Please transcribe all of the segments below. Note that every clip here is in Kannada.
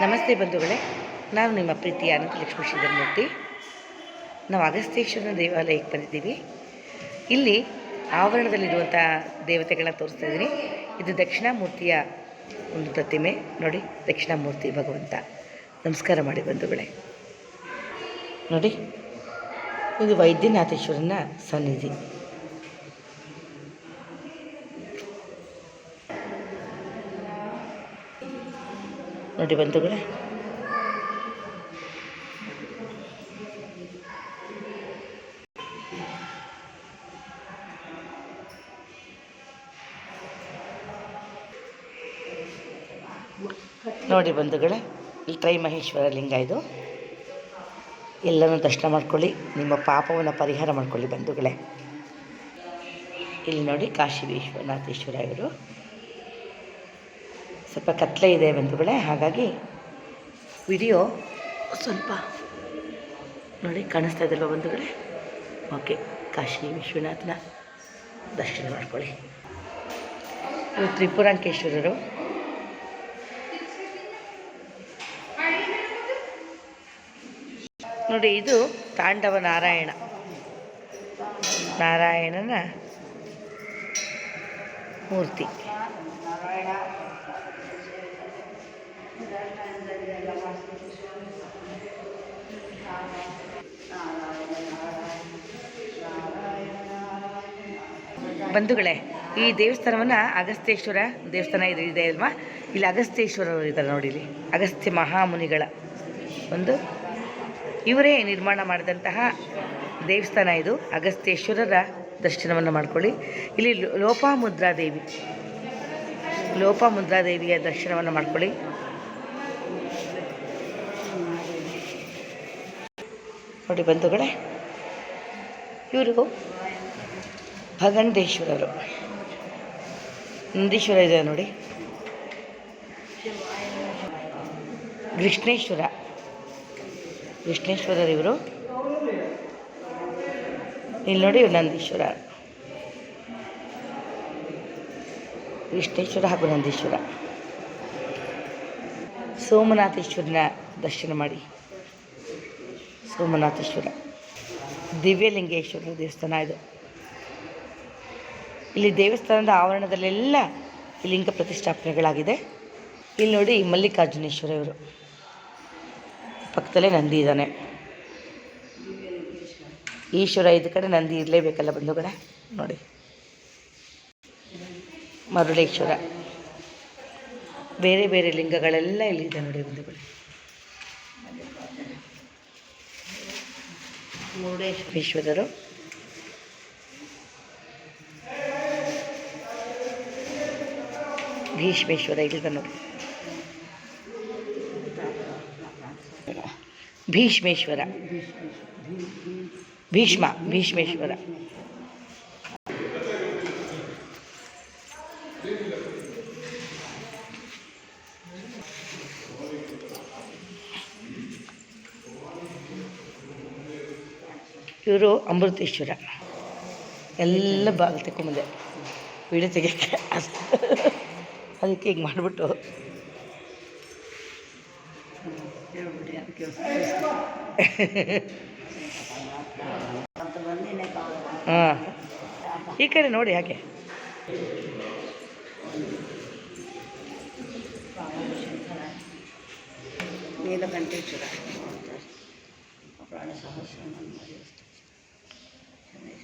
ನಮಸ್ತೆ ಬಂಧುಗಳೇ, ನಾನು ನಿಮ್ಮ ಪ್ರೀತಿಯ ಅನಂತ ಲಕ್ಷ್ಮೀ ಶ್ರೀಧರ್ಮೂರ್ತಿ ನಾವು ಅಗಸ್ತೇಶ್ವರನ ದೇವಾಲಯಕ್ಕೆ ಬಂದಿದ್ದೀವಿ. ಇಲ್ಲಿ ಆವರಣದಲ್ಲಿರುವಂಥ ದೇವತೆಗಳನ್ನ ತೋರಿಸ್ತಾ ಇದ್ದೀನಿ. ಇದು ದಕ್ಷಿಣ ಮೂರ್ತಿಯ ಒಂದು ಪ್ರತಿಮೆ. ನೋಡಿ ದಕ್ಷಿಣ ಮೂರ್ತಿ ಭಗವಂತ. ನಮಸ್ಕಾರ ಮಾಡಿ ಬಂಧುಗಳೇ. ನೋಡಿ, ಇದು ವೈದ್ಯನಾಥೇಶ್ವರನ ಸನ್ನಿಧಿ. ನೋಡಿ ಬಂಧುಗಳೇ. ನೋಡಿ ಬಂಧುಗಳೇ ಇಲ್ಲಿ ಟ್ರೈ ಮಹೇಶ್ವರ ಲಿಂಗ ಇದು. ಎಲ್ಲನೂ ದರ್ಶನ ಮಾಡ್ಕೊಳ್ಳಿ, ನಿಮ್ಮ ಪಾಪವನ್ನು ಪರಿಹಾರ ಮಾಡ್ಕೊಳ್ಳಿ ಬಂಧುಗಳೇ. ಇಲ್ಲಿ ನೋಡಿ ಕಾಶಿ ವಿಶ್ವನಾಥೇಶ್ವರ ಇವರು. ಸ್ವಲ್ಪ ಕತ್ತಲೆ ಇದೆ ಬಂಧುಗಳೇ, ಹಾಗಾಗಿ ವಿಡಿಯೋ ಸ್ವಲ್ಪ ನೋಡಿ ಕಾಣಿಸ್ತಾ ಇದ್ದಲ್ವ ಬಂಧುಗಳೇ? ಓಕೆ ಕಾಶಿ ವಿಶ್ವನಾಥನ ದರ್ಶನ ಮಾಡ್ಕೊಳ್ಳಿ. ಇವರು ತ್ರಿಪುರಾಂಕೇಶ್ವರರು. ನೋಡಿ, ಇದು ತಾಂಡವ ನಾರಾಯಣ. ನಾರಾಯಣನ ಮೂರ್ತಿ. ಬಂಧುಗಳೇ, ಈ ದೇವಸ್ಥಾನವನ್ನು ಅಗಸ್ತ್ಯೇಶ್ವರ ದೇವಸ್ಥಾನ ಇದೆ ಇದೆ ಅಲ್ವಾ? ಇಲ್ಲಿ ಅಗಸ್ತ್ಯೇಶ್ವರರು ಇದ್ದಾರೆ ನೋಡಿ ಇಲ್ಲಿ. ಅಗಸ್ತ್ಯ ಮಹಾಮುನಿಗಳ ಒಂದು. ಇವರೇ ನಿರ್ಮಾಣ ಮಾಡಿದಂತಹ ದೇವಸ್ಥಾನ ಇದು. ಅಗಸ್ತ್ಯೇಶ್ವರರ ದರ್ಶನವನ್ನು ಮಾಡ್ಕೊಳ್ಳಿ. ಇಲ್ಲಿ ಲೋಪಾಮುದ್ರಾದೇವಿ. ಲೋಪಾಮುದ್ರಾದೇವಿಯ ದರ್ಶನವನ್ನು ಮಾಡ್ಕೊಳ್ಳಿ. ನೋಡಿ ಬಂಧುಗಳೇ ಇವರು ಭಗಂಡೇಶ್ವರರು. ನಂದೀಶ್ವರ ಇದೆ ನೋಡಿ. ಕೃಷ್ಣೇಶ್ವರ. ಇವರು. ಇಲ್ಲಿ ನೋಡಿ ಇವರು ನಂದೀಶ್ವರ. ಕೃಷ್ಣೇಶ್ವರ ಹಾಗೂ ನಂದೀಶ್ವರ. ಸೋಮನಾಥೇಶ್ವರನ ದರ್ಶನ ಮಾಡಿ. ಸೋಮನಾಥೇಶ್ವರ. ದಿವ್ಯಲಿಂಗೇಶ್ವರ ದೇವಸ್ಥಾನ ಇದು. ಇಲ್ಲಿ ದೇವಸ್ಥಾನದ ಆವರಣದಲ್ಲೆಲ್ಲ ಲಿಂಗ ಪ್ರತಿಷ್ಠಾಪನೆಗಳಾಗಿದೆ. ಇಲ್ಲಿ ನೋಡಿ ಮಲ್ಲಿಕಾರ್ಜುನೇಶ್ವರ ಇವರು. ಪಕ್ಕದಲ್ಲೇ ನಂದಿ ಇದ್ದಾನೆ. ಈಶ್ವರ ಇದ್ದ ಕಡೆ ನಂದಿ ಇರಲೇಬೇಕಲ್ಲ ಬಂಧುಗಳೇ? ನೋಡಿ. ಮರುಳೇಶ್ವರ. ಬೇರೆ ಬೇರೆ ಲಿಂಗಗಳೆಲ್ಲ ಇಲ್ಲಿದೆ ನೋಡಿ ಬಂಧುಗಳೇ. ಮುರುಡೇಶ್ವರೇಶ್ವರರು ಭೀಷ್ಮೇಶ್ವರ ಇಲ್ಲಿದೆ ನೋಡಿ ಭೀಷ್ಮೇಶ್ವರ. ಭೀಷ್ಮ ಭೀಷ್ಮೇಶ್ವರ. ಇವರು ಅಮೃತೇಶ್ವರ. ಎಲ್ಲ ಬಾಗಿಲು ತೆಕ್ಕೊಂಬಂದೆ. ವಿಡಿಯೋ ತೆಗಿಯೋಕ್ಕೆ ಅದಕ್ಕೆ ಹೀಗೆ ಮಾಡಿಬಿಟ್ಟು. ಹಾಂ. ಈ ಕಡೆ ನೋಡಿ ಹಾಗೆ ನೀಲಕಂಠೇಶ್ವರ.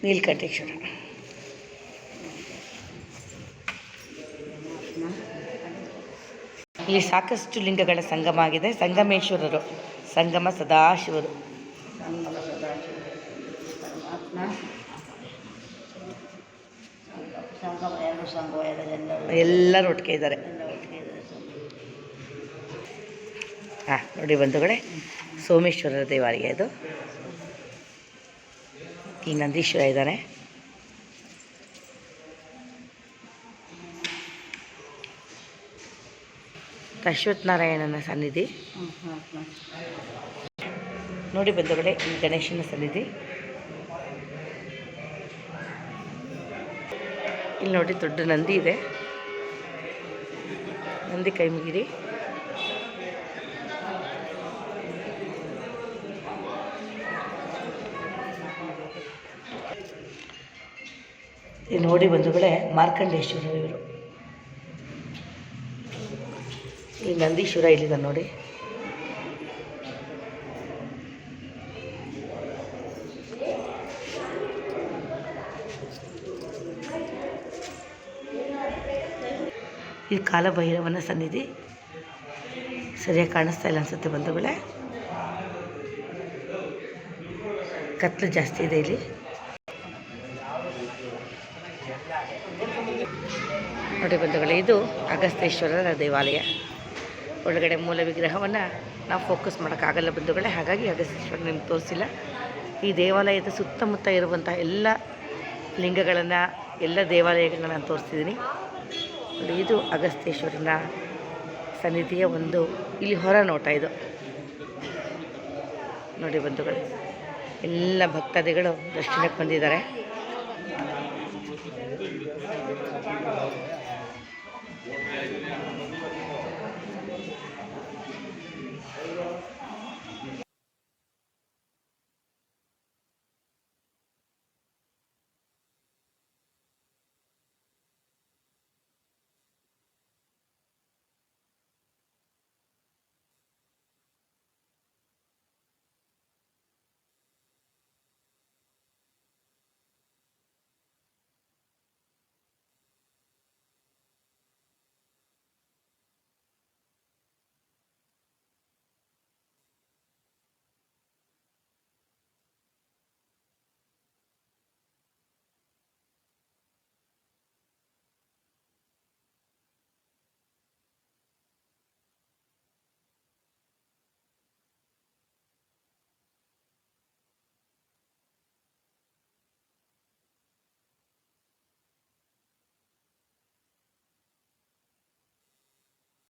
ನೀಲಕಂಠೇಶ್ವರ. ಇಲ್ಲಿ ಸಾಕಷ್ಟು ಲಿಂಗಗಳ ಸಂಗಮ ಆಗಿದೆ. ಸಂಗಮೇಶ್ವರರು, ಸಂಗಮ ಸದಾಶಿವರು. ಎಲ್ಲರೂ ಒಟ್ಟಿಗೆ ಇದ್ದಾರೆ. ಹಾಂ, ನೋಡಿ ಬಂಧುಗಳೇ, ಸೋಮೇಶ್ವರರ ದೇವಾಲಯ ಇದು. ಇಲ್ಲಿ ನಂದೀಶ್ವರ ಇದ್ದಾನೆ ಅಶ್ವಥ್ ನಾರಾಯಣನ ಸನ್ನಿಧಿ. ನೋಡಿ ಬಂಧುಗಳೇ, ಈ ಗಣೇಶನ ಸನ್ನಿಧಿ. ಇಲ್ಲಿ ನೋಡಿ ದೊಡ್ಡ ನಂದಿ ಇದೆ. ನಂದಿ ಕೈ ನೋಡಿ ಬಂಧುಗಳೇ ಮಾರ್ಕಂಡೇಶ್ವರ ಇವರು. ಈ ನಂದೀಶ್ವರ ಇಲ್ಲಿದೆ ನೋಡಿ. ಈ ಕಾಲಭೈರವನ ಸನ್ನಿಧಿ ಸರಿಯಾಗಿ ಕಾಣಿಸ್ತಾ ಇಲ್ಲ ಅನಿಸುತ್ತೆ ಬಂಧುಗಳೇ. ಕತ್ಲು ಜಾಸ್ತಿ ಇದೆ ಇಲ್ಲಿ. ನೋಡಿ ಬಂಧುಗಳೇ, ಇದು ಅಗಸ್ತೇಶ್ವರರ ದೇವಾಲಯ. ಒಳಗಡೆ ಮೂಲ ವಿಗ್ರಹವನ್ನು ನಾವು ಫೋಕಸ್ ಮಾಡೋಕ್ಕಾಗಲ್ಲ ಬಂಧುಗಳೇ, ಹಾಗಾಗಿ ಅಗಸ್ತೇಶ್ವರ ನಿಮ್ಗೆ ತೋರಿಸಿಲ್ಲ. ಈ ದೇವಾಲಯದ ಸುತ್ತಮುತ್ತ ಇರುವಂಥ ಎಲ್ಲ ಲಿಂಗಗಳನ್ನು, ಎಲ್ಲ ದೇವಾಲಯಗಳನ್ನ ನಾನು ನೋಡಿ, ಇದು ಅಗಸ್ತೇಶ್ವರನ ಸನ್ನಿಧಿಯ ಒಂದು ಇಲ್ಲಿ ಹೊರ ನೋಟ ಇದು. ನೋಡಿ ಬಂಧುಗಳು, ಎಲ್ಲ ಭಕ್ತಾದಿಗಳು ದರ್ಶನಕ್ಕೆ ಬಂದಿದ್ದಾರೆ. Thank you.